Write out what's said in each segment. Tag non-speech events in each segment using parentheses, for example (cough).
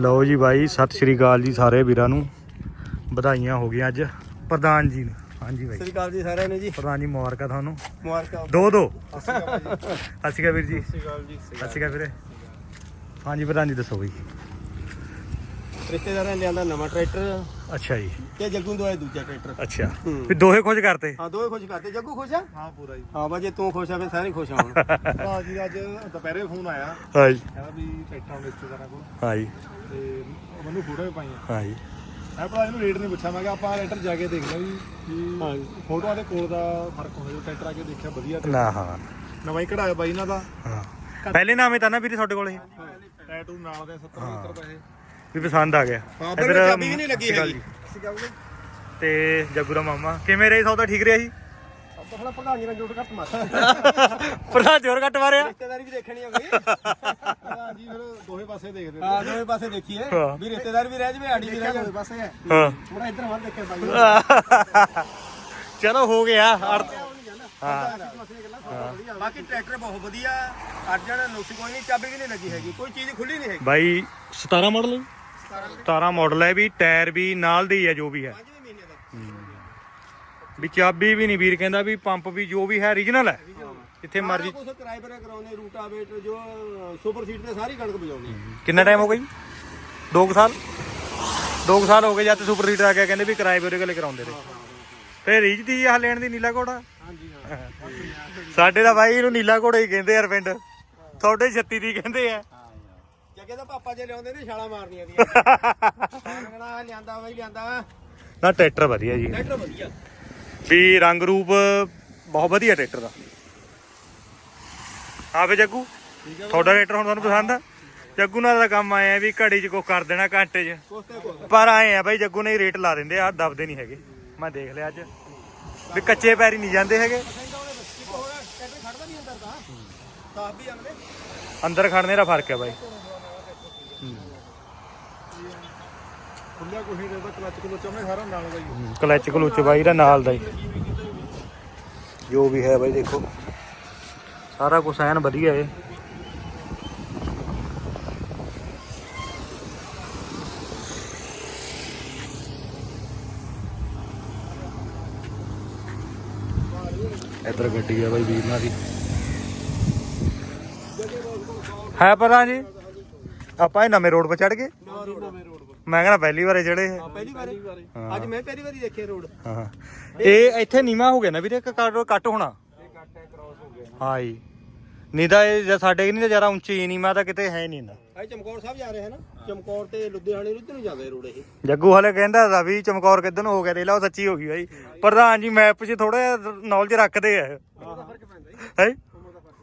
ਲਓ ਜੀ ਬਾਈ ਸਤਿ ਸ਼੍ਰੀ ਅਕਾਲ ਜੀ ਸਾਰੇ ਵੀਰਾਂ ਨੂੰ। ਵਧਾਈਆਂ ਹੋ ਗਈਆਂ ਅੱਜ। ਪ੍ਰਧਾਨ ਜੀ ਨੂੰ। ਹਾਂਜੀ ਬਾਈ। ਸ੍ਰੀ ਅਕਾਲ ਜੀ ਸਾਰਿਆਂ ਨੂੰ ਜੀ। ਪ੍ਰਧਾਨ ਜੀ ਮੁਬਾਰਕਾਂ ਤੁਹਾਨੂੰ। ਮੁਬਾਰਕਾਂ। ਦੋ ਦੋ। ਜੀ। ਸਤਿ ਸ਼੍ਰੀ ਅਕਾਲ ਵੀਰ ਜੀ। ਸ੍ਰੀ ਅਕਾਲ ਜੀ ਸਤਿ ਸ਼੍ਰੀ ਅਕਾਲ। ਵੀਰੇ। ਹਾਂਜੀ ਪ੍ਰਧਾਨ ਜੀ ਦੱਸੋ ਬਈ। ਰਿਸ਼ਤੇਦਾਰਾਂ ਨੇ ਲਿਆਂਦਾ ਨਵਾਂ ਟਰੈਕਟਰ ਅੱਛਾ ਜੀ। ਤੇ ਜੱਗੂ ਨੂੰ ਦਵਾਇਆ ਦੂਜਾ ਟਰੈਕਟਰ। ਅੱਛਾ। ਹੂੰ। ਵੀ ਦੋਹੇ ਖੋਜ ਕਰਤੇ? ਹਾਂ ਦੋਵੇਂ ਖੁਸ਼ ਕਰਤੇ। ਜੱਗੂ ਖੁਸ਼ ਆ? ਹਾਂ ਪੂਰਾ ਜੀ। ਹਾਂ ਬਾਜੇ ਤੂੰ ਖੁਸ਼ ਆ ਫਿਰ ਸਾਰੇ ਖੁਸ਼ ਹੁਣ। (laughs) ਜੀ ਅੱਜ ਦੁਪਹਿਰੇ ਫੋਨ ਆਇਆ। ਹਾਂਜੀ ਕਹਿੰਦਾ ਵੀ ਟਰੈਕਟਰ ਰਿਸ਼ਤੇਦਾਰਾਂ ਕੋਲ। ਹਾਂਜੀ ਤੇ ਉਹ ਮੈਨੂੰ ਫੋਟੋ ਵੀ ਪਾਈਆਂ। ਹਾਂਜੀ। ਮੈਂ ਭਰਾ ਇਹਨੂੰ ਰੇਟ ਨਹੀਂ ਪੁੱਛਿਆ ਮੈਂ ਕਿਹਾ ਆਪਾਂ ਟਰੈਕਟਰ ਜਾ ਕੇ ਦੇਖਦੇ ਵੀ ਵੀ ਹਾਂ ਫੋਟੋਆਂ ਦੇ ਕੋਲ ਦਾ ਫ਼ਰਕ ਹੁੰਦਾ ਜੋ ਟਰੈਕਟਰ ਆ ਕੇ ਦੇਖਿਆ ਵਧੀਆ ਤੇ ਨਾ ਹਾਂ। ਨਵਾਂ ਹੀ ਕਢਾਇਆ ਬਾਈ ਇਹਨਾਂ ਦਾ। ਹਾਂ। ਪਹਿਲੇ ਨਾਮੇ ਤਾਂ ਨਾ ਵੀਰੇ ਤੁਹਾਡੇ ਕੋਲ ਇਹ। ਟੈਟੂ ਨਾਲ ਦੇ 70 70 ਪੈਸੇ। ਵੀ ਪਸੰਦ ਆ ਗਿਆ। ਹਾਂ ਪਰ ਚਾਬੀ ਵੀ ਨਹੀਂ ਲੱਗੀ ਹੈਗੀ। ਤੇ ਜੱਗੂ ਦਾ ਮਾਮਾ ਕਿਵੇਂ ਰਹੀ ਸੌਦਾ ਠੀਕ ਰਿਹਾ ਜੀ? ਆਪਾਂ ਥੋੜਾ ਪ੍ਰਧਾਨ ਜੀ ਨਾਲ ਜੋੜ ਘੱਟ ਮਾਰ ਪ੍ਰਧਾਨ (laughs) ਜੋਰ ਘੱਟ ਮਾਰਿਆ। ਰਿਸ਼ਤੇਦਾਰੀ ਵੀ ਦੇਖਣੀ ਆ ਕੋਈ ਹਾਂ ਜੀ ਫਿਰ ਦੋਵੇਂ ਪਾਸੇ ਦੇਖਦੇ ਹਾਂ ਦੋਵੇਂ ਪਾਸੇ ਦੇਖੀਏ। ਹਾਂ। ਵੀ ਰਿਸ਼ਤੇਦਾਰ ਵੀ ਰਹਿ ਜਵੇ ਆੜੀ ਵੀ ਰਹਿ ਜਾਵੇ। ਪਾਸੇ। ਹੈ। ਹਾਂ ਥੋੜਾ ਇੱਧਰ ਵੱਲ ਦੇਖਿਆ ਬਾਈ। (laughs) ਚਲੋ ਹੋ ਗਿਆ। ਬਾਕੀ ਟਰੈਕਟਰ ਬਹੁਤ ਵਧੀਆ। ਅਰਜਨ ਨੁਕਸ ਕੋਈ ਨਹੀਂ ਚਾਬੀ ਵੀ ਨਹੀਂ ਲੱਗੀ ਹੈਗੀ। ਕੋਈ ਚੀਜ਼ ਖੁੱਲੀ ਨਹੀਂ ਹੈਗੀ। ਬਾਈ 17 ਮਾਡਲ? 17 ਮਾਡਲ ਹੈ ਵੀ ਟਾਇਰ ਵੀ ਨਾਲ ਦੇ ਹੀ ਹੈ ਜੋ ਵੀ ਹੈ। ਪੰਜਵੇਂ ਮਹੀਨੇ ਦਾ। ਵੀ ਚਾਬੀ ਵੀ ਨਹੀਂ ਵੀਰ ਕਹਿੰਦਾ ਵੀ ਪੰਪ ਵੀ ਜੋ ਵੀ ਹੈ ਓਰੀਜਨਲ ਹੈ। ਜਿੱਥੇ ਮਰਜ਼ੀ ਕੁਝ ਕਿਰਾਏ ਪਰ ਕਰਾਉਨੇ ਰੂਟਾਵੇਟਰ ਜੋ ਸੁਪਰ ਸੀਟ ਤੇ ਸਾਰੀ ਕਣਕ ਬਜਾਉਣੀ ਕਿੰਨਾ ਟਾਈਮ ਹੋ ਗਿਆ ਜੀ? 2 ਸਾਲ? 2 ਸਾਲ ਹੋ ਗਏ ਜਦ ਤੇ ਸੁਪਰ ਸੀਟਰ ਆ ਗਿਆ ਕਹਿੰਦੇ ਵੀ ਕਿਰਾਏ ਪੇ ਉਹਦੇ ਕਰਾਉਂਦੇ ਤੇ ਤੇ ਰੀਜ ਦੀ ਆ ਲੈਣ ਦੀ ਨੀਲਾ ਘੋੜਾ? ਹਾਂਜੀ ਹਾਂ। ਸਾਡੇ ਦਾ ਬਾਈ ਇਹਨੂੰ ਨੀਲਾ ਘੋੜਾ ਹੀ ਕਹਿੰਦੇ ਯਾਰ ਪਿੰਡ। ਤੁਹਾਡੇ 36 ਦੀ ਕਹਿੰਦੇ ਆ। ਜੱਗੇ ਦਾ ਪਾਪਾ ਜੇ ਲਿਆਉਂਦੇ ਨੇ ਛਾਲਾ ਮਾਰਨੀਆਂ (laughs) ਦੀਆਂ ਲਿਆਂਦਾ ਬਾਈ ਲਿਆਂਦਾ। ਨਾ ਟਰੈਕਟਰ ਵਧੀਆ ਜੀ। ਟਰੈਕਟਰ ਵਧੀਆ। ਵੀ ਰੰਗ ਰੂਪ ਬਹੁਤ ਵਧੀਆ ਟਰੈਕਟਰ ਦਾ। ਹਾਂ ਵੇ ਜੱਗੂ ਤੁਹਾਡਾ ਟਰੈਕਟਰ ਹੁਣ ਤੁਹਾਨੂੰ ਪਸੰਦ ਆ? ਜੱਗੂ ਨਾਲ ਦਾ ਕੰਮ ਆਇਆ ਵੀ ਘੜੀ 'ਚ ਕੋ ਕਰ ਦੇਣਾ ਘੰਟੇ 'ਚ। ਪਰ ਆਏ ਆ ਬਾਈ ਜੱਗੂ ਨੇ ਹੀ ਰੇਟ ਲਾ ਦਿੰਦੇ ਆ ਦਬਦੇ ਨਹੀਂ ਹੈਗੇ। ਮੈਂ ਦੇਖ ਲਿਆ ਅੱਜ। ਵੀ ਕੱਚੇ ਪੈਰੀ ਨਹੀਂ ਜਾਂਦੇ ਹੈਗੇ। ਅੰਦਰ ਖੜਨੇ ਦਾ ਫ਼ਰਕ ਹੈ ਬਾਈ। ਨਹੀਂ ਰਹਿੰਦਾ ਕਲੱਚ ਸਾਰਾ ਨਾਲ ਦਾ ਹੀ ਕਲਚ ਕਲੂਚ ਬਾਈ ਦਾ ਨਾਲ ਦਾ ਹੀ। ਜੋ ਵੀ ਹੈ ਬਾਈ ਦੇਖੋ। ਸਾਰਾ ਕੁਝ ਐਨ ਵਧੀਆ ਹੈ ਇੱਧਰ ਗੱਡੀ ਆ ਬਾਈ ਵੀਰ ਨਾਲ ਦੀ। ਹੈ ਪ੍ਰਧਾਨ ਜੀ? ਆਪਾਂ ਇਹ ਨਵੇਂ ਰੋਡ 'ਤੇ ਚੜ ਗਏ? ਰੋਡ ਮੈਂ ਕਹਿੰਦਾ ਪਹਿਲੀ ਵਾਰੇ ਇਹ ਹਾਂ ਪਹਿਲੀ ਵਾਰੀ। ਅੱਜ ਮੈਂ ਪਹਿਲੀ ਵਾਰੀ ਦੇਖਿਆ ਰੋਡ। ਹਾਂ। ਇਹ ਇੱਥੇ ਨੀਵਾ ਹੋ ਗਿਆ ਨਾ ਵੀਰੇ ਇੱਕ ਕੱਟ ਕੱਟ ਹੋਣਾ। ਇਹ ਕੱਟ ਹੈ ਕ੍ਰਾਸ ਹੋ ਗਿਆ ਹਾਂ ਜੀ। ਨਹੀਂ ਤਾਂ ਇਹ ਜੇ ਸਾਡੇ ਨਹੀਂ ਤਾਂ ਜ਼ਿਆਦਾ ਉੱਚੀ ਨੀਵਾ ਤਾਂ ਕਿਤੇ ਹੈ ਨਹੀਂ ਨਾ। ਅੱਜ ਚਮਕੌਰ ਸਾਹਿਬ ਜਾ ਰਹੇ ਹਨ ਚਮਕੌਰ ਤੇ ਲੁਧਿਆਣੇ ਨੂੰ ਨੂੰ ਜਾਂਦੇ ਰੋਡ ਇਹ। ਜੱਗੂ ਹਲੇ ਕਹਿੰਦਾ ਦਾ ਵੀ ਚਮਕੌਰ ਕਿੱਧਰ ਨੂੰ ਹੋ ਗਿਆ ਦੇ ਲਾ ਉਹ ਸੱਚੀ ਹੋ ਗਈ ਬਾਈ। ਪ੍ਰਧਾਨ ਜੀ ਮੈਪ 'ਚ ਥੋੜਾ ਨੌਲੇਜ ਰੱਖਦੇ ਆ। ਹੈ?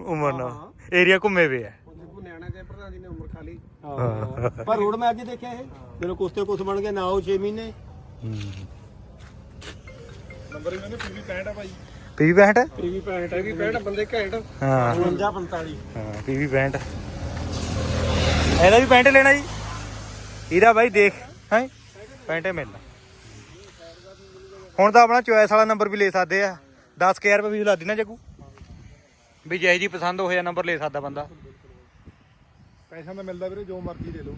ਉਮਰ ਨਾਲ। ਏਰੀਆ ਘੁੰਮੇ ਵੇ ਆ। ਉਹ ਨਿਆਣਾ ਤੇ ਪ੍ਰਧਾਨ ਜੀ ਨੇ ਉਮਰ ਖਾ ਲਈ। ਹਾਂ। ਪਰ ਰੋਡ ਮੈਂ ਅੱਜ ਦੇਖਿਆ ਇਹ। ਮੇਰੇ ਕੁਛ ਤੇ ਕੁਛ ਬਣ ਗਿਆ ਨਾ ਉਹ 6 ਮਹੀਨੇ। ਨੰਬਰ ਇਹਨਾਂ ਨੇ ਪੀਵੀ 65 ਆ ਭਾਈ। ਪੀਵੀ 65 ਪੀਵੀ 65 ਹੈ ਵੀ 65 ਬੰਦੇ ਘੈਂਟ। ਹਾਂ। 52 45 ਹਾਂ ਪੀਵੀ 65 ਇਹਦਾ ਵੀ 65 ਲੈਣਾ ਜੀ। ਇਹਦਾ ਬਾਈ ਦੇਖ ਹੈ? 65 ਮਿਲਣਾ ਹੁਣ ਤਾਂ ਆਪਣਾ ਚੋਇਸ ਵਾਲਾ ਨੰਬਰ ਵੀ ਲੈ ਸਕਦੇ ਆ। 10000 ਰੁਪਏ ਵੀ ਲਾ ਦੇਣਾ ਜੱਗੂ। ਵੀ ਜੇ ਜੀ ਪਸੰਦ ਹੋਇਆ ਨੰਬਰ ਲੈ ਸਕਦਾ ਬੰਦਾ। ਪੈਸਾ ਤਾਂ ਮਿਲਦਾ ਵੀਰੇ ਜੋ ਮਰਜ਼ੀ ਦੇ ਲਓ।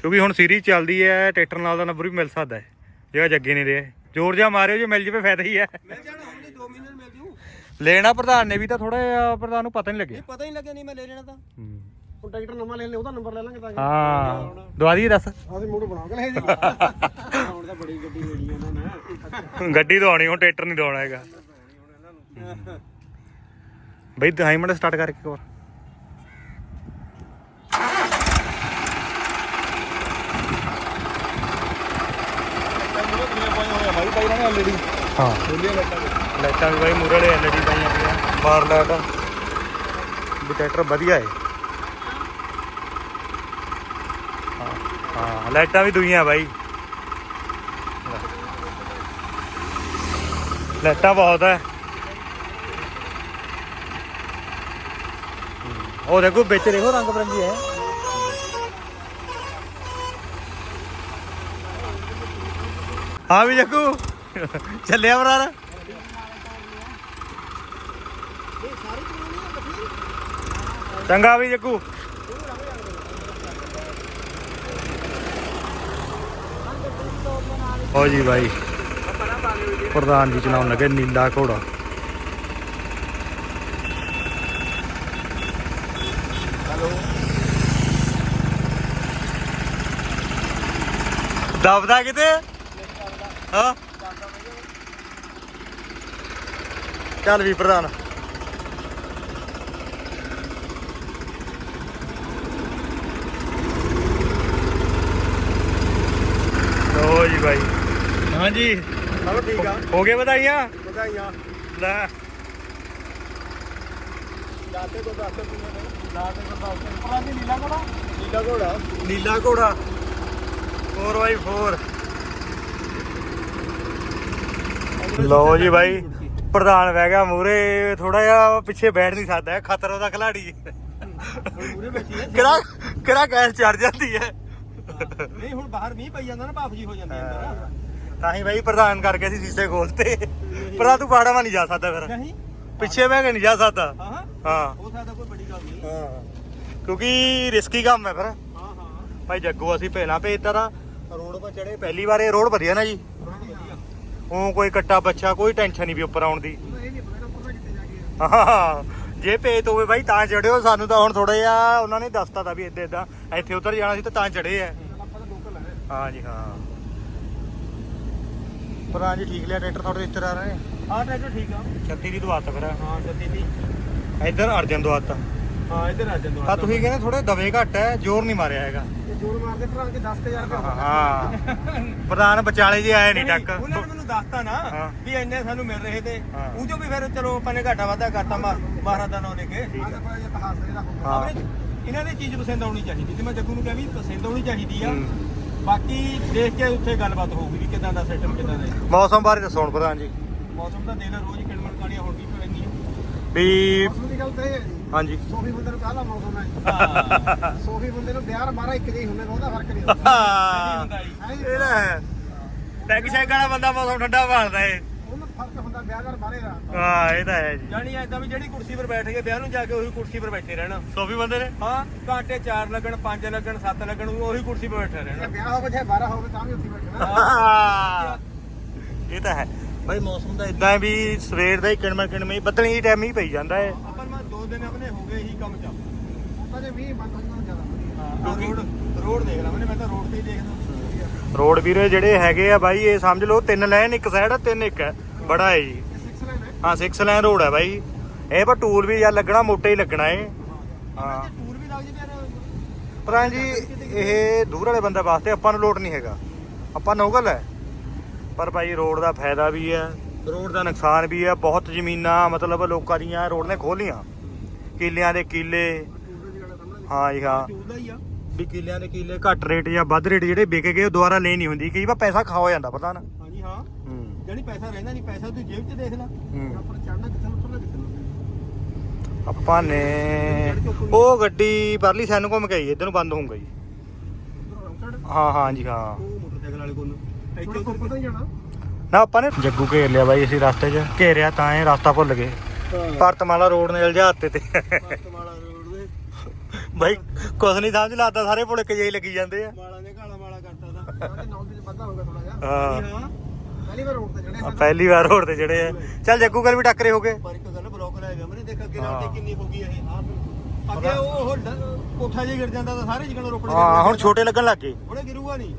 ਕਿਉਂਕਿ ਹੁਣ ਸੀਰੀਜ਼ ਚੱਲਦੀ ਹੈ ਟਰੈਕਟਰ ਨਾਲ ਦਾ ਨੰਬਰ ਵੀ ਮਿਲ ਸਕਦਾ ਹੈ। ਜਿਹੜਾ ਜੱਗੇ ਨੇ ਲਿਆ ਜੋਰ ਜਾ ਮਾਰਿਓ ਜੇ ਮਿਲ ਜਵੇ ਫਾਇਦਾ ਹੀ ਹੈ। ਮਿਲ ਜਾਣਾ ਹੁਣ ਨਹੀਂ 2 ਮਹੀਨੇ ਨੂੰ ਮਿਲ ਜੂ। ਲੈਣਾ ਪ੍ਰਧਾਨ ਨੇ ਵੀ ਤਾਂ ਥੋੜਾ ਜਿਹਾ ਪ੍ਰਧਾਨ ਨੂੰ ਪਤਾ ਨਹੀਂ ਲੱਗਿਆ। ਇਹ ਪਤਾ ਹੀ ਨਹੀਂ ਲੱਗਿਆ ਨਹੀਂ ਮੈਂ ਲੈ ਲੈਣਾ ਤਾਂ। ਹੂੰ। ਹੁਣ ਟਰੈਕਟਰ ਨਵਾਂ ਲੈ ਲੈ ਉਹਦਾ ਨੰਬਰ ਲੈ ਲਾਂਗੇ ਤਾਂ ਹਾਂ ਦਵਾ ਦਈਏ ਦੱਸ। ਆਸੀਂ ਮੂਡ ਬਣਾ ਕੇ ਲੈ ਜੀ ਹੁਣ ਤਾਂ ਬੜੀ ਗੱਡੀ ਲੈ ਲਈ ਇਹਨਾਂ ਨੇ ਗੱਡੀ ਦਵਾਉਣੀ ਹੁਣ ਟਰੈਕਟਰ ਨਹੀਂ ਦਵਾਉਣਾ ਹੈਗਾ। ਬਈ ਦਹਾਈ ਮਿੰਟ ਸਟਾਰਟ ਕਰ ਇੱਕ ਵਾਰ ਕਹਿੰਦੇ ਦੁਨੀਆ ਪਾਈ ਹੋਇਆ ਭਾਈ ਭਾਈ ਨੇ ਆਲਰੇਡੀ ਹਾਂ। ਬੋਲੀਆਂ ਲੱਟਾਂ ਦੇ ਲਾਈਟਾਂ ਵੀ ਬਾਈ ਮੂਰੇ ਵਾਲੇ ਐਲਈਡੀ ਪਾਈਆਂ ਪਈਆਂ। ਬਾਰ ਲਾਈਟ ਵੀ ਟਰੈਕਟਰ ਵਧੀਆ ਹੈ ਹਾਂ ਹਾਂ ਲਾਈਟਾਂ ਵੀ ਦੁਈਆਂ ਬਾਈ। ਲਾਈਟਾਂ ਬਹੁਤ ਹੈ ਉਹ ਦੇਖੋ ਵਿੱਚ ਦੇਖੋ ਰੰਗ ਬਰੰਗੀ ਹੈ ਹਾਂ ਵੀ ਜੱਗੂ। ਚੱਲਿਆ ਬਰਾਰ। ਚੰਗਾ ਵੀ ਜੱਗੂ। ਹੋ ਜੀ ਬਾਈ। ਪ੍ਰਧਾਨ ਜੀ ਚਲਾਉਣ ਲੱਗੇ ਨੀਲਾ ਘੋੜਾ। ਹਲੋ ਦਬਦਾ ਕਿਤੇ? ਹਾਂ। ਚੱਲ ਵੀ ਪ੍ਰਧਾਨ। ਲੋ ਜੀ ਬਾਈ। ਹਾਂਜੀ। ਚਲੋ ਠੀਕ ਆ। ਹੋ ਗਏ ਵਧਾਈਆਂ? ਵਧਾਈਆਂ। ਲੈ। ਦਾਤੇ ਕੋ ਦਾਤੇ ਪੂਰੇ ਦਾਤੇ ਕੋ ਦਾਤੇ ਪਰਾਂ ਦੀ ਨੀਲਾ ਘੋੜਾ? ਨੀਲਾ ਘੋੜਾ। ਨੀਲਾ ਘੋੜਾ। 4x4 ਲਓ ਜੀ ਬਾਈ ਪ੍ਰਧਾਨ ਬਹਿ ਗਿਆ ਮੂਰੇ ਥੋੜਾ ਜਿਹਾ ਪਿੱਛੇ ਬੈਠ ਨਹੀਂ ਸਕਦਾ ਹੈ ਖਤਰਾ ਦਾ ਖਿਲਾੜੀ ਕਿਹੜਾ ਕਿਹੜਾ ਗੈਸ ਚੜ ਜਾਂਦੀ ਹੈ? ਨਹੀਂ ਹੁਣ ਬਾਹਰ ਮੀਂਹ ਪਈ ਜਾਂਦਾ ਨਾ ਭਾਫ ਜੀ ਹੋ ਜਾਂਦੀ ਅੰਦਰ। ਤਾਂ ਹੀ ਬਾਈ ਪ੍ਰਧਾਨ ਕਰਕੇ ਸੀ ਸੀਸੇ ਖੋਲਤੇ। ਪਰ ਤੂੰ ਬਾੜਾ ਮਾ ਨਹੀਂ ਜਾ ਸਕਦਾ ਫਿਰ। ਨਹੀਂ। ਪਿੱਛੇ ਬਹਿ ਕੇ ਨਹੀਂ ਜਾ ਸਕਦਾ। ਹਾਂ ਹਾਂ। ਹਾਂ। ਸਕਦਾ ਕੋਈ ਵੱਡੀ ਗੱਲ ਨਹੀਂ। ਹਾਂ। ਕਿਉਂਕਿ ਰਿਸਕੀ ਕੰਮ ਹੈ ਫਿਰ। ਹਾਂ ਹਾਂ। ਭਾਈ ਜੱਗੂ ਅਸੀਂ ਪਹਿਲਾਂ ਭੇਜਤਾ ਤਾਂ। ਰੋਡ 'ਤੇ ਚੜੇ ਪਹਿਲੀ ਵਾਰ ਇਹ ਰੋਡ ਵਧੀਆ ਨਾ ਜੀ। ਉਹ ਕੋਈ ਕੱਟਾ ਬੱਚਾ ਕੋਈ ਟੈਨਸ਼ਨ ਨਹੀਂ ਵੀ ਉੱਪਰ ਆਉਣ ਦੀ। ਪਤਾ ਪਤਾ ਜਾ ਹਾਂ ਭੇਤ ਹੋਵੇ ਬਾਈ ਤਾਂ ਚੜਿਓ। ਸਾਨੂੰ ਤਾਂ ਹੁਣ ਥੋੜਾ ਜਿਹਾ ਉਹਨਾਂ ਨੇ ਦੱਸਤਾ ਤਾਂ ਵੀ ਇੱਦਾਂ ਇੱਦਾਂ। ਇੱਥੇ ਉਤਰ ਜਾਣਾ ਸੀ ਤਾਂ ਤਾਂ ਚੜੇ ਆ। ਹੈ ਹਾਂ ਜੀ ਹਾਂ। ਪ੍ਰਧਾਨ ਜੀ ਠੀਕ ਲਿਆ ਟਰੈਕਟਰ ਤੁਹਾਡੇ ਇੱਧਰ ਆ ਰਹੇ ਹਾਂ ਟਰੈਕਟਰ ਠੀਕ ਆ। 36 ਦੀ ਦਵਾਤ ਫਿਰ। ਹਾਂ ਜੱਤੀ ਦੀ। ਇੱਧਰ ਅਰਜਨ ਦਵਾਤ ਹਾਂ ਇੱਧਰ ਆ ਜਾਂਦੋ ਤਾਂ ਤੁਸੀਂ ਕਹਿੰਦੇ ਥੋੜੇ ਦਵੇ ਘੱਟ ਹੈ ਜ਼ੋਰ ਨਹੀਂ ਮਾਰਿਆ ਹੈਗਾ ਜੋਰ ਮਾਰਦੇ ਭਰਾ ਕੇ 10000 ਰੁਪਏ ਹਾਂ ਪ੍ਰਧਾਨ ਵਿਚਾਲੇ ਜੇ ਆਏ ਨਹੀਂ ਟੱਕ ਉਹਨਾਂ ਨੇ ਮੈਨੂੰ ਦੱਸਤਾ ਨਾ। ਵੀ ਇੰਨੇ ਸਾਨੂੰ ਮਿਲ ਰਹੇ ਤੇ ਹਾਂ। ਉਹ ਜੋ ਵੀ ਫਿਰ ਚਲੋ ਆਪਾਂ ਨੇ ਘਾਟਾ ਵਾਧਾ ਕਰਤਾ ਮਹਾਰਾਜ ਦਾ ਨਾਮ ਲੈ ਕੇ ਠੀਕ ਆ। ਹਾਂ ਹਾਂ। ਇਹਨਾਂ ਦੀ ਚੀਜ਼ ਪਸੰਦ ਆਉਣੀ ਚਾਹੀਦੀ ਤੇ ਮੈਂ ਜੱਗੂ ਨੂੰ ਕਿਹਾ ਵੀ ਪਸੰਦ ਆਉਣੀ ਚਾਹੀਦੀ ਆ। ਬਾਕੀ ਦੇਖ ਕੇ ਉੱਥੇ ਗੱਲਬਾਤ ਹੋਊਗੀ ਵੀ ਕਿਦਾਂ ਦਾ ਸਿਸਟਮ ਕਿਦਾਂ ਦਾ ਹੈ। ਮੌਸਮ ਬਾਰੇ ਦੱਸੋ ਹੁਣ ਪ੍ਰਧਾਨ ਜੀ ਮੌਸਮ ਤਾਂ ਦੇਖ ਲੈ ਰੋਜ਼ ਹੀ ਕਿਣਮਣ ਕਾਣੀਆਂ ਹੁਣ ਵੀ ਪੈਂਦੀਆਂ ਵੀ ਮੌਸਮ ਦੀ ਗੱਲ ਤਾਂ ਇਹ ਹੈ ਜੀ ਹਾਂਜੀ। ਸੋਫੀ ਬੰਦੇ ਨੂੰ ਕਾਹਦਾ ਮੌਸਮ ਹੈ? ਹਾਂ। ਸੋਫੀ ਬੰਦੇ ਨੂੰ ਬਿਆਰ ਮਾਰਾ ਇੱਕ ਜਿਹੀ ਹੁੰਦੇ ਨੇ ਉਹਦਾ ਫ਼ਰਕ ਨਹੀਂ ਹੁੰਦਾ। ਹਾਂ। ਹੁੰਦਾ ਜੀ। ਇਹ ਤਾਂ ਹੈ। ਟੈਕ ਸ਼ੈਕ ਵਾਲਾ ਬੰਦਾ ਮੌਸਮ ਠੰਡਾ ਭਾਲਦਾ ਏ। ਉਹਨੂੰ ਫ਼ਰਕ ਹੁੰਦਾ ਬਿਆਰ ਮਾਰੇ ਦਾ। ਹਾਂ ਇਹ ਤਾਂ ਹੈ ਜੀ। ਜਾਣੀ ਐਦਾਂ ਵੀ ਜਿਹੜੀ ਕੁਰਸੀ 'ਤੇ ਬੈਠ ਕੇ ਵਿਆਹ ਨੂੰ ਜਾ ਕੇ ਉਹੀ ਕੁਰਸੀ 'ਤੇ ਬੈਠੇ ਰਹਿਣਾ। ਸੋਫੀ ਬੰਦੇ ਨੇ? ਹਾਂ ਘੰਟੇ 4 ਲੱਗਣ 5 ਲੱਗਣ 7 ਲੱਗਣ ਉਹ ਉਹੀ ਕੁਰਸੀ 'ਤੇ ਬੈਠੇ ਜੇ ਰਹਿਣਾ ਵਿਆਹ ਹੋਵੇ ਚਾਹੇ 12 ਹੋਵੇ ਤਾਂ ਵੀ ਉੱਥੇ ਬੈਠਣਾ। ਇਹ ਤਾਂ ਹੈ। ਭਾਈ ਮੌਸਮ ਦਾ ਇਦਾਂ ਵੀ ਸਵੇਰ ਦਾ ਹੀ ਕਿਣਮਾ ਕਿਣਮਾ ਹੀ ਬੱਦਲੀ ਹੀ ਟਾਈਮ ਹੀ ਪਈ ਜਾਂਦਾ ਹੈ ਦਿਨ ਆਪਣੇ ਹੋ ਗਏ ਇਹੀ ਕੰਮ ਚੱਲ ਤਾਂ ਜੇ 20 ਬੰਦ ਹੋ ਜਾਣਾ ਜ਼ਿਆਦਾ ਹਾਂ ਰੋਡ ਰੋਡ ਦੇਖ ਲਾ ਮੈਨੇ ਮੈਂ ਤਾਂ ਰੋਡ ਤੇ ਹੀ ਦੇਖਦਾ। ਰੋਡ ਵੀਰੇ ਜਿਹੜੇ ਹੈਗੇ ਆ ਬਾਈ ਇਹ ਸਮਝ ਲਓ ਤਿੰਨ ਲਾਈਨ ਇੱਕ ਸਾਈਡ ਆ ਤਿੰਨ ਇੱਕ ਹੈ ਬੜਾ ਹੈ ਜੀ। ਇਹ 6 ਲਾਈਨ ਹੈ। ਹਾਂ 6 ਲਾਈਨ ਰੋਡ ਹੈ ਬਾਈ। ਇਹ ਪਰ ਟੂਲ ਵੀ ਜਾਂ ਲੱਗਣਾ ਮੋਟਾ ਹੀ ਲੱਗਣਾ ਏ ਹਾਂ। ਹਾਂ। ਟੂਰ ਵੀ ਲੱਗ ਜੇ ਫਿਰ। ਪਰ ਜੀ ਇਹ ਦੂਰ ਵਾਲੇ ਬੰਦੇ ਵਾਸਤੇ ਆਪਾਂ ਨੂੰ ਲੋਟ ਨਹੀਂ ਹੈਗਾ। ਆਪਾਂ ਨੋਗਲ ਹੈ। ਪਰ ਭਾਈ ਰੋਡ ਦਾ ਫਾਇਦਾ ਵੀ ਹੈ ਰੋਡ ਦਾ ਨੁਕਸਾਨ ਵੀ ਹੈ ਬਹੁਤ ਜ਼ਮੀਨਾਂ ਮਤਲਬ ਲੋਕਾਂ ਦੀਆਂ ਰੋਡ ਨੇ ਖੋਲੀਆਂ ਕਿੱਲਿਆਂ ਦੇ ਕਿੱਲੇ। ਹਾਂ ਜੀ ਹਾਂ। ਵੀ ਕਿੱਲਿਆਂ ਦੇ ਕਿੱਲੇ ਘੱਟ ਰੇਟ ਜਾਂ ਵੱਧ ਰੇਟ ਜਿਹੜੇ ਵਿਕ ਗਏ ਉਹ ਦੁਬਾਰਾ ਲੈ ਨਹੀਂ ਹੁੰਦੀ। ਕਈ ਵਾਰ ਪੈਸਾ ਖਾ ਹੋ ਜਾਂਦਾ ਪਤਾ ਨਾ। ਹਾਂਜੀ ਹਾਂ। ਹੂੰ। ਜਿਹੜੀ ਪੈਸਾ ਰਹਿੰਦਾ ਨਹੀਂ ਪੈਸਾ ਤੂੰ ਜੇਬ 'ਚ ਦੇਖ ਲੈ। ਹੂੰ। ਆਪਾਂ ਚੜਨਾ ਕਿੱਥੇ ਨੂੰ ਉਤਰਨਾ ਕਿੱਥੇ ਨੂੰ। ਆਪਾਂ ਨੇ ਉਹ ਗੱਡੀ ਪਰਲੀ ਸੈਨ ਘੁੰਮ ਕੇ ਆਈ ਇਧਰ ਨੂੰ ਬੰਦ ਹੋਊਗਾ ਜੀ। ਹਾਂ ਹਾਂ ਜੀ ਹਾਂ। ਉਹ ਮੋਟਰਸਾਈਕਲ ਵਾਲੇ ਕੋਲ। ਇੱਥੇ ਥੋੜਾ ਕੋਲ ਪਤਾ ਹੀ ਜਾਣਾ। ਨਾ ਆਪਾਂ ਨੇ ਜੱਗੂ ਘੇਰ ਲਿਆ ਬਾਈ ਅਸੀਂ ਰਸਤੇ 'ਚ। ਘੇਰਿਆ ਤਾਂ ਇਹ ਰਸਤਾ ਭੁੱਲ ਗਏ। ਭਰਤਮਾਲਾ ਰੋਡ ਨੇ ਉਲਝਾਤੇ ਤੇ। ਮਾਲਾ ਰੋਡ ਦੇ। ਬਾਈ ਕੁਛ ਨਹੀਂ ਸਮਝ ਲੱਗਦਾ ਸਾਰੇ ਭੁਲਕ ਜਿਹੇ ਲੱਗੀ ਜਾਂਦੇ ਆ। ਮਾਲਾ ਨੇ ਕਾਲਾ ਮਾਲਾ ਕਰਤਾ ਦਾ ਉਹਦੇ ਨੌਲੇਜ ਵੱਧਾ ਹੋਗਾ ਥੋੜਾ ਜਿਹਾ। ਹਾਂ। ਹਾਂ ਪਹਿਲੀ ਵਾਰ ਰੋਡ ਤੇ ਚੜੇ ਆ। ਪਹਿਲੀ ਵਾਰ ਰੋਡ ਤੇ ਜਿਹੜੇ ਆ। ਚੱਲ ਜੱਗੂ ਗੱਲ ਵੀ ਟੱਕਰੇ ਹੋ ਗਏ। ਪਰ ਇੱਕ ਗੱਲ ਬਲੌਕ ਲੈ ਗਿਆ ਮੈਨੇ ਦੇਖ ਅੱਗੇ ਨਾਲ ਹਾਂ। ਤੇ ਕਿੰਨੀ ਹੋ ਗਈ ਇਹ ਆਹ ਅੱਗੇ ਉਹ ਉਹ ਡ- ਕੋਠਾ ਜੇ ਗਿਰ ਜਾਂਦਾ ਤਾਂ ਸਾਰੇ ਜਿਗਣ ਰੋਪੜ ਹਾਂ ਹੁਣ ਛੋਟੇ ਲੱਗਣ ਲੱਗ ਗਏ। ਉਹਨੇ ਗਿਰੂਗਾ ਨਹੀਂ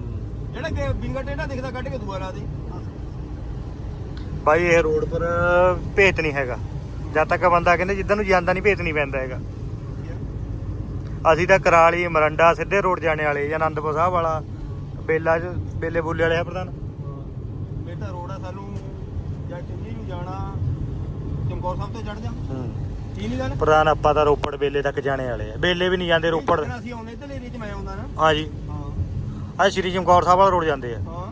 ਜਿਹੜਾ ਕਿ ਬਿੰਗਾ ਟੇਡਾ ਦਿਖਦਾ ਕੱਢ ਕੇ ਦੁਬਾਰਾ ਦੇ। ਬਾਈ ਇਹ ਰੋਡ ਪਰ ਭੇਤ ਨਹੀਂ ਹੈਗਾ। ਜਦ ਤੱਕ ਬੰਦਾ ਕਹਿੰਦੇ ਜਿੱਦਾਂ ਨੂੰ ਜਾਂਦਾ ਨਹੀਂ ਭੇਤ ਨਹੀਂ ਪੈਂਦਾ ਹੈਗਾ। ਅਸੀਂ ਤਾਂ ਕਰਾਲੀ ਮਰੰਡਾ ਸਿੱਧੇ ਰੋਡ ਜਾਣੇ ਵਾਲੇ ਜਾਂ ਆਨੰਦਪੁਰ ਸਾਹਿਬ ਵਾਲਾ ਬੇਲਾ ਚ ਬੇਲੇ ਬੁੱਲੇ ਵਾਲੇ ਆ ਪ੍ਰਧਾਨ। ਬੇਟਾ ਰੋਡ ਆ ਸਾਨੂੰ ਜਾਂ ਚੰਗੀ ਨੂੰ ਜਾਣਾ ਚਮਕੌਰ ਸਾਹਿਬ ਤੋਂ ਚੜ ਜਾ ਕੀ ਨਹੀਂ ਗੱਲ? ਪ੍ਰਧਾਨ ਆਪਾਂ ਤਾਂ ਰੋਪੜ ਬੇਲੇ ਤੱਕ ਜਾਣੇ ਵਾਲੇ ਆ। ਬੇਲੇ ਵੀ ਨਹੀਂ ਜਾਂਦੇ ਰੋਪੜ। ਅਸੀਂ ਆਉਣੇ ਤੇ ਏਰੀਏ 'ਚ ਮੈਂ ਆਉਂਦਾ ਨਾ। ਹਾਂ ਜੀ। ਹਾਂ। ਆ ਸ਼੍ਰੀ ਚਮਕੌਰ ਸਾਹਿਬ ਵਾਲਾ ਰੋਡ ਜਾਂਦੇ ਆ। ਹਾਂ।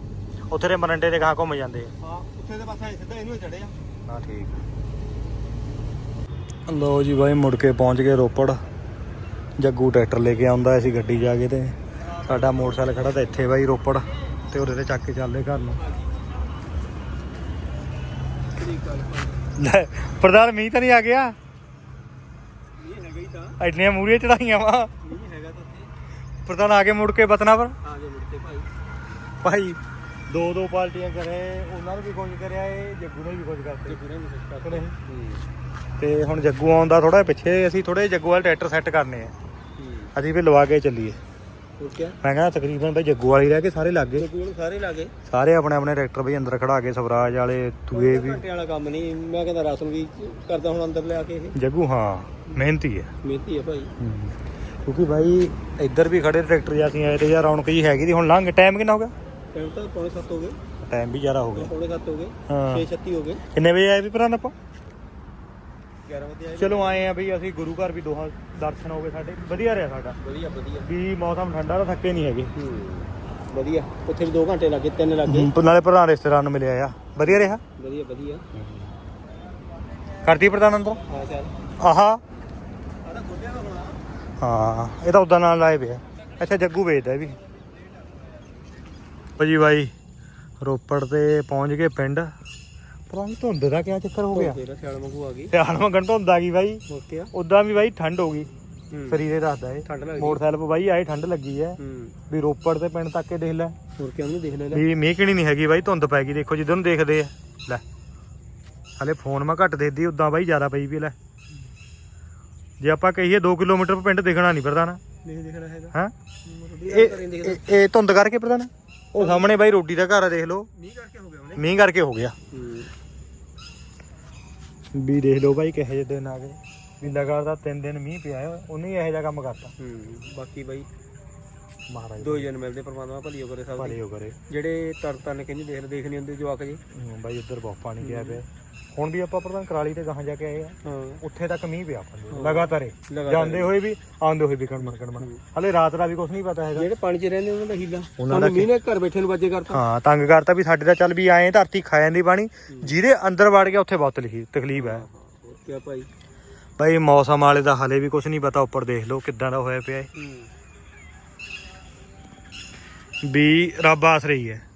ਉੱਥੇ ਦੇ ਮਰੰਡੇ ਦੇ ਗਾਂ ਘੁੰਮ ਜਾਂਦੇ ਹਾਂ ਉੱਥੇ ਦੇ ਪਾਸੇ ਸਿੱਧਾ ਇਹਨੂੰ ਚੜਿਆ ਆ। ਹਾਂ ਠੀਕ ਲੋ ਜੀ ਬਾਈ ਮੁੜ ਕੇ ਪਹੁੰਚ ਗਏ ਰੋਪੜ। ਜੱਗੂ ਟਰੈਕਟਰ ਲੈ ਕੇ ਆਉਂਦਾ ਸੀ ਗੱਡੀ ਜਾ ਕੇ ਤੇ ਸਾਡਾ ਮੋਟਰਸਾਈਕਲ ਖੜਾ ਤਾਂ ਇੱਥੇ ਬਾਈ ਰੋਪੜ ਤੇ ਉਹਦੇ ਤੇ ਚੱਕ ਕੇ ਚੱਲਦੇ ਘਰ ਨੂੰ। ਲੈ ਪ੍ਰਧਾਨ ਮੀਂਹ ਤਾਂ ਨਹੀਂ ਆ ਗਿਆ? ਇਹ ਹੈਗਾ ਹੀ ਤਾਂ। ਐਡੀਆਂ ਮੂਰੀਆਂ ਚੜਾਈਆਂ ਵਾ। ਨਹੀਂ ਹੈਗਾ ਤਾਂ ਪ੍ਰਧਾਨ ਆ ਕੇ ਮੁੜ ਕੇ ਬਤਨਾ ਪਰ? ਆ ਜਾ ਮੁੜ ਕੇ ਭਾਈ। ਭਾਈ ਦੋ ਦੋ ਪਾਰਟੀਆਂ ਕਰੇ ਉਹਨਾਂ ਨੂੰ ਵੀ ਕੁਝ ਕਰਿਆ ਏ ਜੱਗੂ ਨੇ ਵੀ ਕੁਝ ਕਰਤੇ। ਪੂਰੇ ਨਹੀਂ ਕੁਝ ਕਿ ਨਹੀਂ? ਤੇ ਹੁਣ ਜੱਗੂ ਆਉਂਦਾ ਥੋੜਾ ਪਿੱਛੇ ਅਸੀਂ ਥੋੜੇ ਜੱਗੂ ਵਾਲੇ ਟਰੈਕਟਰ ਸੈੱਟ ਕਰਨੇ ਆ। ਅਸੀਂ ਵੀ ਲਵਾ ਕੇ ਚੱਲੀਏ। ਮੈਂ ਕਹਿੰਦਾ ਤਕਰੀਬਨ ਬਈ ਜੱਗੂ ਵਾਲੀ ਰਹਿ ਕੇ ਸਾਰੇ ਲੱਗ। ਗਏ ਕੋਲ ਸਾਰੇ ਲਾਗੇ? ਸਾਰੇ ਆਪਣੇ ਆਪਣੇ ਟਰੈਕਟਰ ਬਈ ਅੰਦਰ ਖੜਾ ਕੇ ਸਵਰਾਜ ਵਾਲੇ ਤੂਏ ਵੀ। ਘੰਟੇ ਵਾਲਾ ਕੰਮ ਨਹੀਂ ਮੈਂ ਕਹਿੰਦਾ ਰਾਸ਼ਨ ਵੀ ਕਰਦਾ ਹੁਣ ਅੰਦਰ ਲਿਆ ਕੇ ਇਹ। ਜੱਗੂ ਹਾਂ ਮਿਹਨਤੀ ਹੈ ਮਿਹਨਤੀ ਹੈ ਭਾਈ। ਕਿਉਂਕਿ ਭਾਈ ਇੱਧਰ ਵੀ ਖੜੇ ਟਰੈਕਟਰ ਜਾਂ ਅਸੀਂ ਆਏ ਤੇ ਯਾਰ ਰੌਣਕ ਜੀ ਹੈਗੀ ਦੀ ਹੁਣ ਲੰਘ ਟਾਈਮ ਕਿੰਨਾ ਹੋ ਗਿਆ? ਟਾਈਮ ਤਾਂ ਪੌਣੇ 7 ਹੋ ਗਏ। ਟਾਈਮ ਵੀ ਜ਼ਿਆਦਾ ਹੋ ਗਿਆ ਪੌਣੇ 7 ਹੋ ਗਏ। ਹਾਂ। 6:36 ਹੋ ਗਏ। ਕਿੰਨੇ ਵਜੇ ਆਏ ਵੀ ਭਰਾ ਆਪਾਂ? 11 ਵਜੇ ਆਏ। ਚਲੋ ਆਏ ਆ ਬਈ ਅਸੀਂ ਗੁਰੂ ਘਰ ਵੀ ਦੋਹਾਂ ਦਰਸ਼ਨ ਹੋ ਗਏ ਸਾਡੇ। ਵਧੀਆ ਰਿਹਾ ਸਾਡਾ। ਵਧੀਆ ਵਧੀਆ। ਵੀ ਮੌਸਮ ਠੰਡਾ ਤਾਂ ਥੱਕੇ ਨਹੀਂ ਹੈਗੇ। ਵਧੀਆ। ਉੱਥੇ ਵੀ 2 ਘੰਟੇ ਲੱਗੇ 3 ਲੱਗੇ। ਹੂੰ, ਨਾਲੇ ਪ੍ਰਧਾਨ ਰਿਸ਼ਤੇਦਾਰ ਨੂੰ ਮਿਲਿਆ ਆ। ਵਧੀਆ ਰਿਹਾ? ਵਧੀਆ ਵਧੀਆ। ਕਰਤੀ ਪ੍ਰਧਾਨ ਅੰਦਰ? ਹਾਂ ਚੱਲ। ਆਹਾ। ਆਦਾ ਗੋਡਿਆਂ ਦਾ ਹੋਣਾ। ਹਾਂ ਇਹ ਤਾਂ ਉਦਾਂ ਨਾਲ ਲਾਏ ਪਿਆ ਅੱਛਾ ਜੱਗੂ ਵੇਚਦਾ ਇਹ ਵੀ। ਭਾਜੀ ਬਾਈ ਰੋਪੜ ਤੇ ਪਹੁੰਚ ਗਏ ਪਿੰਡ। ਪਤਾ ਧੁੰਦ ਦਾ ਕਿਆ ਚੱਕਰ ਹੋ ਗਿਆ। ਤੇਰਾ ਸਿਆਲ ਵਾਂਗੂ ਆ ਗਈ। ਸਿਆਲ ਮੰਗਣ ਧੁੰਦ ਆ ਗਈ ਬਾਈ। ਉਦਾਂ ਵੀ ਬਾਈ ਠੰਡ ਹੋ ਗਈ। ਸਰੀਰੇ ਦੱਸਦਾ ਏ ਠੰਡ ਲੱਗਦੀ। ਮੋਟਰਸਾਈਕਲ 'ਤੇ ਬਾਈ ਆਏ ਠੰਡ ਲੱਗੀ ਐ। ਵੀ ਰੋਪੜ ਤੇ ਪਿੰਡ ਤੱਕ ਕੇ ਦੇਖ ਲੈ। ਹੋਰ ਕੀ ਉਹਨੂੰ ਦੇਖ ਲੈ ਵੀ ਮੀਂਹ ਕਿਣੀ ਨਹੀਂ ਹੈਗੀ ਬਾਈ ਧੁੰਦ ਪੈ ਗਈ। ਦੇਖੋ ਜਿੱਧਰ ਨੂੰ ਦੇਖਦੇ ਆ। ਲੈ। ਹਲੇ ਫੋਨ ਮੈਂ ਘੱਟ ਦੇਖਦੀ ਉਦਾਂ ਬਾਈ ਜ਼ਿਆਦਾ ਪਈ ਵੀ ਲੈ। ਜੇ ਆਪਾਂ ਕਹੀਏ 2 ਕਿਲੋਮੀਟਰ ਪਿੰਡ ਦਿਖਣਾ ਨਹੀਂ ਪ੍ਰਧਾਨ। ਨਹੀਂ ਦੇਖਣਾ ਹੈਗਾ। ਹਾਂ? ਇਹ ਇਹ ਇਹ- ਇਹ ਧੁੰਦ ਕਰਕੇ ਪ੍ਰਧਾਨ। ਉਹ ਸਾਹਮਣੇ ਬਾਈ ਰੋਟੀ ਦਾ ਘਰ ਆ ਦੇਖ ਲਓ। ਮੀਂਹ ਕਰਕੇ ਹੋ ਗਿਆ ਉਹਨੇ। ਮੀਂਹ ਕਰਕੇ ਹੋ ਗਿਆ। ਹੂੰ। ਵੀ ਦੇਖ ਲਓ ਬਾਈ ਕਿਹੋ ਜਿਹੇ ਦਿਨ ਆ ਗਏ। ਵੀ ਲਗਾਤਾਰ ਤਿੰਨ ਦਿਨ ਮੀਂਹ ਪਿਆ ਹੈ ਉਹਨੇ ਇਹੋ ਜਿਹਾ ਕੰਮ ਕਰਤਾ। ਹੂੰ ਬਾਕੀ ਬਾਈ ਮਹਾਰਾਜ ਦੋ ਜਨ ਮਿਲਦੇ ਪਰਮਾਤਮਾ ਭਲੀ ਕਰੇ ਸਭ ਦੀ। ਭਲੇ ਹੋ ਕਰੇ। ਜਿਹੜੇ ਤਰ ਤਨ ਕਹਿੰਦੇ ਦੇਖ ਦੇਖ ਨਹੀਂ ਹੁੰਦੇ ਜਵਾਕ ਜੀ। ਹੂੰ, ਬਾਈ ਉੱਧਰ ਬਹੁਤ ਪਾਣੀ ਗਿਆ ਪਿਆ। ਹੁਣ ਵੀ ਆਪਾਂ ਪ੍ਰਧਾਨ ਕਰਾਲੀ ਤੇ ਗਾਹਾਂ ਜਾ ਕੇ ਆਏ ਆ। ਹਾਂ। ਉੱਥੇ ਤੱਕ ਮੀਂਹ ਪਿਆ ਆਪਾਂ ਨੂੰ। ਲਗਾਤਾਰ ਹੀ। ਲਗਾਤਾਰ। ਜਾਂਦੇ ਹੋਏ ਵੀ ਆਉਂਦੇ ਹੋਏ ਵੀ ਕਣਮਣ ਕਣਮਣ। ਹਲੇ ਰਾਤ ਦਾ ਵੀ ਕੁਝ ਨਹੀਂ ਪਤਾ ਹੈਗਾ। ਜਿਹੜੇ ਪਾਣੀ 'ਚ ਰਹਿੰਦੇ ਉਹਨਾਂ ਦਾ ਹੀਲਾ। ਉਹਨਾਂ ਦਾ ਸਾਨੂੰ ਮੀਂਹ ਨੇ ਘਰ ਬੈਠੇ ਨੂੰ ਵਾਜੇ ਕਰਤਾ। ਹਾਂ ਤੰਗ ਕਰਤਾ ਵੀ ਸਾਡੇ ਤਾਂ ਚੱਲ ਵੀ ਆਏ ਧਰਤੀ ਖਾ ਜਾਂਦੀ ਪਾਣੀ। ਜਿਹਦੇ ਅੰਦਰ ਵੜ ਗਿਆ ਉੱਥੇ ਬਹੁਤ ਲਿਖੀ ਤਕਲੀਫ ਹੈ। ਹੋਰ ਕੀ ਭਾਈ? ਬਾਈ ਮੌਸਮ ਵਾਲੇ ਦਾ ਹਲੇ ਵੀ ਕੁਝ ਨਹੀਂ ਪਤਾ। ਉੱਪਰ ਦੇਖ ਲਓ ਕਿੱਦਾਂ ਦਾ ਹੋਇਆ ਪਿਆ ਹੈ ਹੂੰ। ਵੀ ਰੱਬ ਆਸ ਰਹੀ ਹੈ।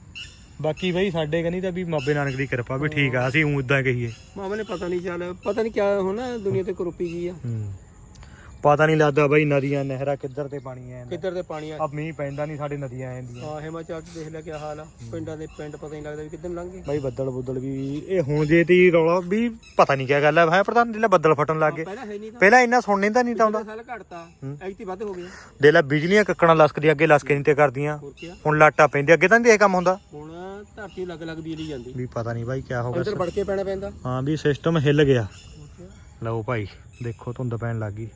ਬਾਕੀ ਬਈ ਸਾਡੇ ਕਨੀ ਤਾਂ ਵੀ ਮਾਬੇ ਨਾਨਕ ਦੀ ਕਿਰਪਾ ਵੀ ਠੀਕ ਆ ਅਸੀਂ ਉਦਾਂ ਕਹੀਏ। ਮਾਮੇ ਨੇ ਪਤਾ ਨਹੀਂ ਚੱਲ ਪਤਾ ਨਹੀਂ ਕਿਆ ਹੋਣਾ ਦੁਨੀਆ ਤੇ ਕਰੋਪੀ ਜੀ ਆ। ਹੂੰ। ਪਤਾ ਨਹੀਂ ਲੱਗਦਾ ਬਈ ਨਦੀਆਂ ਨਹਿਰਾਂ ਕਿੱਧਰ ਤੇ ਪਾਣੀ ਆ ਕਿੱਧਰ ਤੇ ਪਾਣੀ ਆ ਆ ਮੀਂਹ ਪੈਂਦਾ ਨਹੀਂ ਸਾਡੇ ਨਦੀਆਂ ਆ ਜਾਂਦੀਆਂ ਹਾਂ ਹਿਮਾਚਲ 'ਚ ਦੇਖ ਲੈ ਕਿਆ ਹਾਲ ਆ। ਪਿੰਡਾਂ ਦੇ ਪਿੰਡ ਪਤਾ ਨਹੀਂ ਲੱਗਦਾ ਵੀ ਕਿੱਧਰ ਲੰਘੇ ਬਾਈ ਬੱਦਲ ਬੁੱਦਲ ਵੀ ਇਹ ਹੁਣ ਜੇ ਤੀ ਰੌਲਾ ਵੀ ਪਤਾ ਨਹੀਂ ਕੀ ਗੱਲ ਹੈ ਹੈ ਪ੍ਰਧਾਨ ਜਿਹੜਾ ਬੱਦਲ ਫਟਣ ਲੱਗ ਗਏ। ਪਹਿਲਾਂ ਹੈ ਨਹੀਂ ਤਾਂ। ਪਹਿਲਾਂ ਇੰਨਾ ਸੁਣਨੇ ਤਾਂ ਨਹੀਂ ਤਾਂ ਆਉਂਦਾ ਸਾਲ ਘਟਤਾ ਹੂੰ। ਐਕਟੀ ਵੱਧ ਹੋ ਗਿਆ। ਦੇ ਲੈ ਬਿਜਲੀਆਂ ਕੱਕਣਾ ਲਸਕਦੀ ਅੱਗੇ ਲਸਕੇ ਨਹੀਂ ਤੇ ਕਰਦੀਆਂ। ਹੁਣ ਲਾਟਾ ਪੈਂਦੇ ਅੱਗੇ ਤਾਂ ਨਹੀਂ ਇਹ ਕੰਮ ਹੁੰਦਾ। ਹੁਣ ਧਰਤੀ ਲੱਗ ਲੱਗ ਬਿਜਲੀ ਜਾਂਦੀ। ਵੀ ਪਤਾ ਨਹੀਂ ਬਾਈ ਕੀ ਹੋ ਅੰਦਰ ਵੜ ਕੇ ਪੈਣਾ ਪੈਂਦਾ। ਹਾਂ ਵੀ ਸਿਸਟਮ ਹਿੱਲ ਗਿਆ। ਲਓ ਭਾਈ ਦੇਖੋ ਧੁੰਦ ਪੈਣ ਲੱਗ ਗਈ।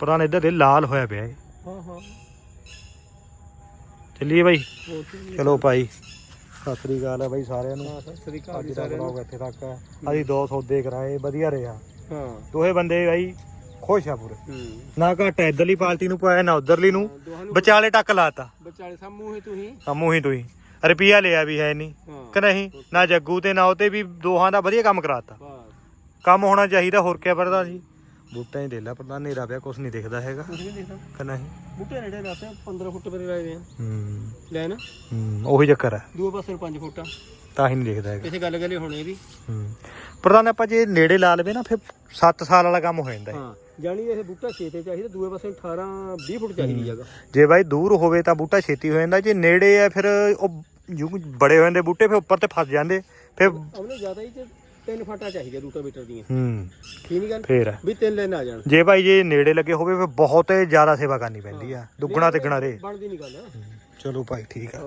ਪ੍ਰਧਾਨ ਇੱਧਰ ਦੇ ਲਾਲ ਹੋਇਆ ਪਿਆ ਇਹ। ਹਾਂ ਹਾਂ। ਚੱਲੀਏ ਕੀ ਚਲੋ ਭਾਈ ਸਤਿ ਸ੍ਰੀ ਅਕਾਲ ਹੈ ਬਾਈ ਸਾਰਿਆਂ ਨੂੰ। ਸਤਿ ਸ੍ਰੀ ਅਕਾਲ ਅੱਜ ਜੀ ਦਾ ਸਾਰਿਆਂ ਨੂੰ। ਬਲੌਗ ਇੱਥੇ ਤੱਕ। ਹੈ ਅਸੀਂ ਦੋ ਸੌਦੇ ਕਰਾਏ ਵਧੀਆ ਰਿਹਾ। ਹਾਂ। ਦੋਹੇ ਬੰਦੇ ਬਾਈ ਖੁਸ਼ ਆ ਪੂਰੇ। ਹੂੰ। ਨਾ ਘਾਟਾ ਇਧਰਲੀ ਪਾਰਟੀ ਨੂੰ ਪਾਇਆ ਨਾ ਉਧਰਲੀ ਨੂੰ। ਦੋਹਾਂ ਨੂੰ ਵਿਚਾਲੇ ਟੱਕ ਲਾਤਾ। ਵਿਚਾਲੇ ਸਾਹਮਣੇ ਹੀ ਤੁਸੀਂ ਸਾਮੂ ਹੀ ਤੁਸੀਂ ਰੁਪਿਆ ਲਿਆ ਵੀ ਹੈ ਨਹੀਂ। ਹਾਂ। ਕਿ ਨਹੀਂ? ਨਾ ਜੱਗੂ ਤੇ ਨਾ ਉਹ ਤੇ ਵੀ ਦੋਹਾਂ ਦਾ ਵਧੀਆ ਕੰਮ ਕਰਾਤਾ। ਬਸ। ਕੰਮ ਹੋਣਾ ਚਾਹੀਦਾ ਹੋਰ ਕਿਆ ਪਰਦਾ ਜੀ। ਬੂਟਾ ਹੀ ਦੇ ਲੈ ਪਰਦਾ ਨੇਰਾ ਪਿਆ ਕੁਝ ਨਹੀਂ ਦਿਖਦਾ ਹੈਗਾ। ਕੁਝ ਨਹੀਂ ਦੇਖਦਾ। ਕਿ ਨਹੀਂ? ਬੂਟੇ ਨੇੜੇ ਲਾਤੇ 15 ਫੁੱਟ ਪਰੇ ਲਾਏ ਵੇ ਆ। ਹੂੰ। ਲੈ ਨਾ। ਹੂੰ ਉਹੀ ਚੱਕਰ ਹੈ ਦੂਏ ਪਾਸੇ 5 ਫੁੱਟ ਆ। ਤਾਂ ਹੀ ਨਹੀਂ ਦਿਖਦਾ ਹੈਗਾ। ਕਿਸੇ ਗੱਲ ਗੱਲੇ ਹੋਣੇ ਵੀ। ਹੂੰ। ਪ੍ਰਧਾਨ ਆਪਾਂ ਜੇ ਨੇੜੇ ਲਾ ਲਵੇ ਨਾ ਫਿਰ 7 ਸਾਲ ਵਾਲਾ ਕੰਮ ਹੋ ਜਾਂਦਾ ਹੈ। ਹਾਂ। ਜਾਣੀ ਇਹ ਬੂਟਾ 6 ਤੇ ਚਾਹੀਦਾ ਦੂਏ ਪਾਸੇ 18 20 ਫੁੱਟ ਚਾਹੀਦੀ ਜਗ੍ਹਾ ਜੇ ਬਾਈ ਦੂਰ ਹੋਵੇ ਤਾਂ ਬੂਟਾ ਛੇਤੀ ਹੋ ਜਾਂਦਾ ਜੇ ਨੇੜੇ ਹੈ ਫਿਰ ਉਹ ਯੂ ਬੜੇ ਹੋ ਜਾਂਦੇ ਬੂਟੇ ਫਿਰ ਉੱਪਰ ਤੇ ਫਸ ਜਾਂਦੇ ਫਿਰ ਉਹਨੇ ਜ਼ਿਆਦਾ ਹੀ ਤੇ ਤਿੰਨ ਫਾਟਾ ਚਾਹੀਦਾ ਰੂਟਾਵੀਟਰ ਦੀਆਂ। ਹੂੰ। ਠੀਕ ਨਹੀਂ ਗੱਲ? ਫੇਰ। ਵੀ ਤਿੰਨ ਲੈਣ ਆ ਜਾਣ। ਜੇ ਭਾਈ ਜੇ ਨੇੜੇ ਲੱਗੇ ਹੋਵੇ ਫਿਰ ਬਹੁਤ ਜ਼ਿਆਦਾ ਸੇਵਾ ਕਰਨੀ ਪੈਂਦੀ ਆ। ਦੁੱਗਣਾ ਤਿੱਗਣਾ ਰੇ ਬਣਦੀ ਨਹੀਂ ਗੱਲ। ਚਲੋ ਭਾਈ ਠੀਕ ਆ।